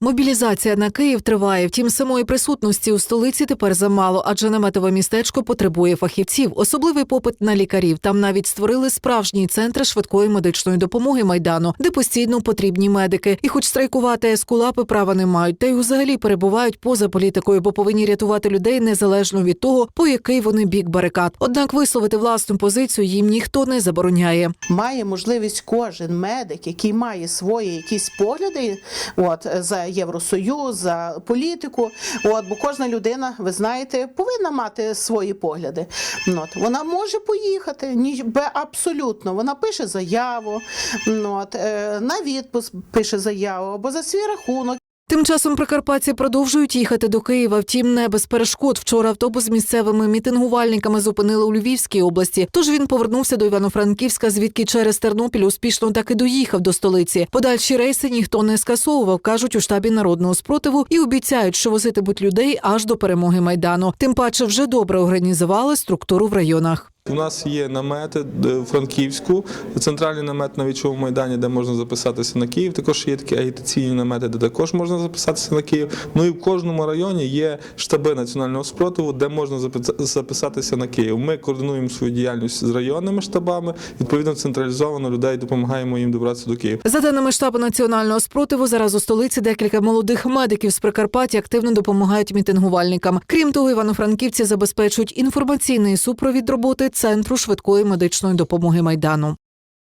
Мобілізація на Київ триває. Втім, самої присутності у столиці тепер замало, адже наметове містечко потребує фахівців. Особливий попит на лікарів. Там навіть створили справжні центри швидкої медичної допомоги майдану, де постійно потрібні медики. І, хоч страйкувати ескулапи права не мають, та й взагалі перебувають поза політикою, бо повинні рятувати людей незалежно від того, по який вони бік барикад. Однак висловити власну позицію їм ніхто не забороняє. має можливість кожен медик, який має свої якісь погляди, от за Євросоюз, за політику. От, бо кожна людина, ви знаєте, повинна мати свої погляди. Ну, От, вона може поїхати, ні, абсолютно. Вона пише заяву, ну, от, е, на відпуск пише заяву або за свій рахунок. Тим часом прикарпатці продовжують їхати до Києва. Втім, не без перешкод. Вчора автобус з місцевими мітингувальниками зупинили у Львівській області. Тож він повернувся до Івано-Франківська, звідки через Тернопіль успішно так і доїхав до столиці. Подальші рейси ніхто не скасовував, кажуть у штабі народного спротиву, і обіцяють, що возитимуть людей аж до перемоги майдану. Тим паче вже добре організували структуру в районах. У нас є намети е, в Франківську, центральний намет на вічовому майдані, де можна записатися на Київ. Також є такі агітаційні намети, де також можна записатися на Київ. Ну і в кожному районі є штаби національного спротиву, де можна запис- записатися на Київ. Ми координуємо свою діяльність з районними штабами. Відповідно, централізовано людей допомагаємо їм добратися до Києва. За даними штабу національного спротиву, зараз у столиці декілька молодих медиків з Прикарпаття активно допомагають мітингувальникам. Крім того, івано-франківці забезпечують інформаційний супровід роботи центру швидкої медичної допомоги майдану.